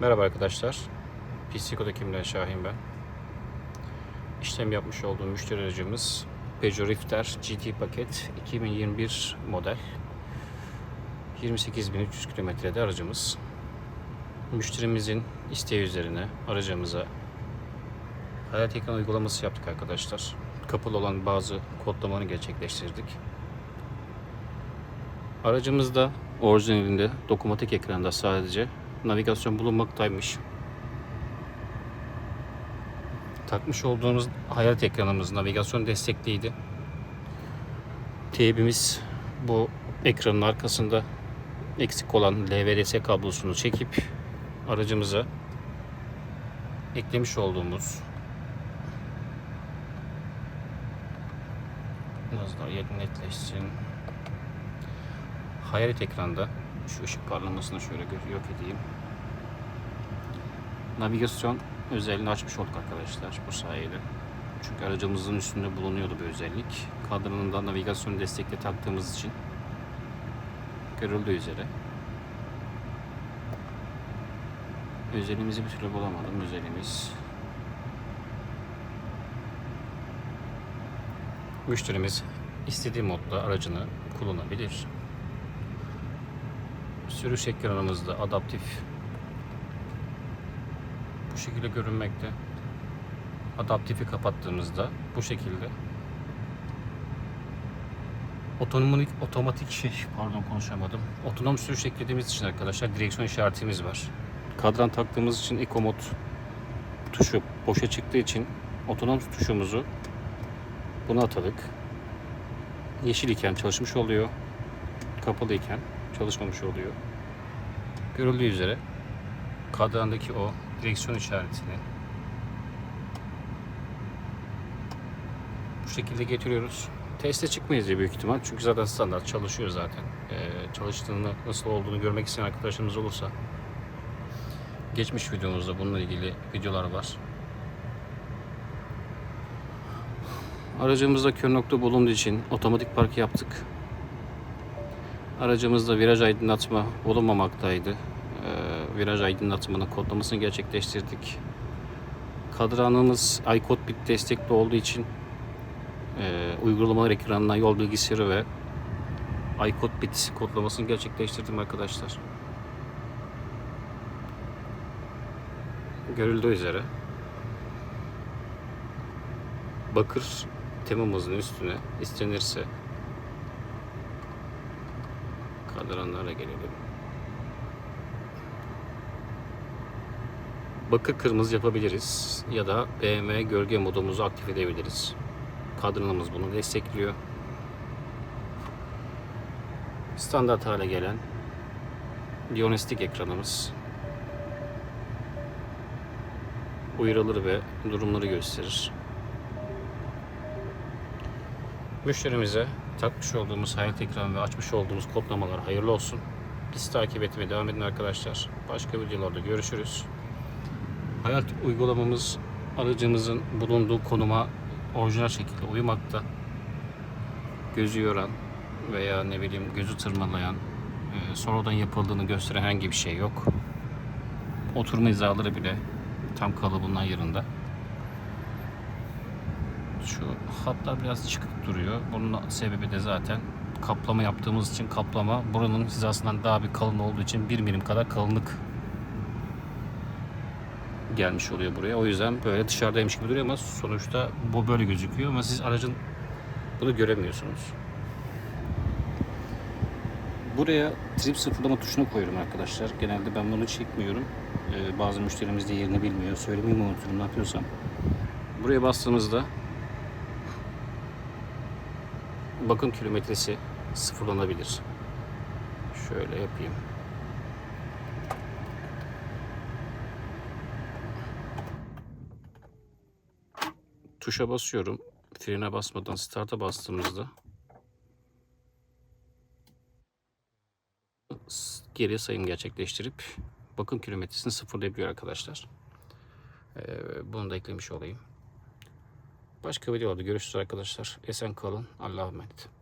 Merhaba arkadaşlar. Psiko'da kimden Şahin ben. İşlem yapmış olduğum müşteri aracımız Peugeot Rifter GT paket 2021 model. 28.300 kilometrede aracımız. Müşterimizin isteği üzerine aracımıza hayat ekran uygulaması yaptık arkadaşlar. Kapalı olan bazı kodlamaını gerçekleştirdik. Aracımızda orijinalinde dokunmatik ekranda sadece navigasyon bulunmaktaymış. Takmış olduğumuz hayat ekranımız navigasyon destekliydi. Teybimiz bu ekranın arkasında eksik olan LVDS kablosunu çekip aracımıza eklemiş olduğumuz biraz daha netleşsin. Hayalet ekranda şu ışık parlamasını şöyle yok edeyim. Navigasyon özelliğini açmış olduk arkadaşlar bu sayede. Çünkü aracımızın üstünde bulunuyordu bu özellik. Kadranın da navigasyon destekli taktığımız için görüldüğü üzere. Özelimizi bir türlü bulamadım. Özelimiz müşterimiz istediği modda aracını kullanabilir. Sürüş ekranımızda adaptif bu şekilde görünmekte. Adaptifi kapattığımızda bu şekilde otonomik otomatik şey pardon konuşamadım. Otonom sürüş eklediğimiz için arkadaşlar direksiyon işaretimiz var. Kadran taktığımız için Eco Mod tuşu boşa çıktığı için otonom tuşumuzu buna atadık. Yeşil iken çalışmış oluyor. Kapalı iken çalışmamış oluyor. Görüldüğü üzere kadrandaki o direksiyon işaretini bu şekilde getiriyoruz. Teste çıkmayız diye büyük ihtimal. Çünkü zaten standart çalışıyor zaten. Ee, çalıştığını, nasıl olduğunu görmek isteyen arkadaşlarımız olursa geçmiş videomuzda bununla ilgili videolar var. Aracımızda kör nokta bulunduğu için otomatik park yaptık. Aracımızda viraj aydınlatma bulunmamaktaydı. Ee, viraj aydınlatmanın kodlamasını gerçekleştirdik. Kadranımız iCode bit destekli olduğu için e, uygulamalar ekranına yol bilgisayarı ve iCode bit kodlamasını gerçekleştirdim arkadaşlar. Görüldüğü üzere bakır temamızın üstüne istenirse kadranlara gelelim. Bakır kırmızı yapabiliriz ya da BMW gölge modumuzu aktif edebiliriz. Kadranımız bunu destekliyor. Standart hale gelen Dionistik ekranımız uyarıları ve durumları gösterir. Müşterimize takmış olduğumuz hayat ekranı ve açmış olduğumuz kodlamalar hayırlı olsun. Biz takip etmeye devam edin arkadaşlar. Başka videolarda görüşürüz. Hayat uygulamamız aracımızın bulunduğu konuma orijinal şekilde uymakta. Gözü yoran veya ne bileyim gözü tırmalayan, e, sonradan yapıldığını gösteren herhangi bir şey yok. Oturma hizaları bile tam kalıbından yerinde. Şu hatlar biraz çıkık duruyor. Bunun sebebi de zaten kaplama yaptığımız için kaplama buranın hizasından daha bir kalın olduğu için bir milim kadar kalınlık gelmiş oluyor buraya. O yüzden böyle dışarıdaymış gibi duruyor ama sonuçta bu böyle gözüküyor ama siz aracın bunu göremiyorsunuz. Buraya trip sıfırlama tuşunu koyuyorum arkadaşlar. Genelde ben bunu çekmiyorum. Ee, bazı müşterimiz de yerini bilmiyor. Söylemeyi mi unuturum ne yapıyorsam. Buraya bastığımızda bakım kilometresi sıfırlanabilir. Şöyle yapayım. Tuşa basıyorum. Frene basmadan start'a bastığımızda geriye sayım gerçekleştirip bakım kilometresini sıfırlayabiliyor arkadaşlar. Ee, bunu da eklemiş olayım. Başka videolarda görüşürüz arkadaşlar. Esen kalın. Allah'a emanet.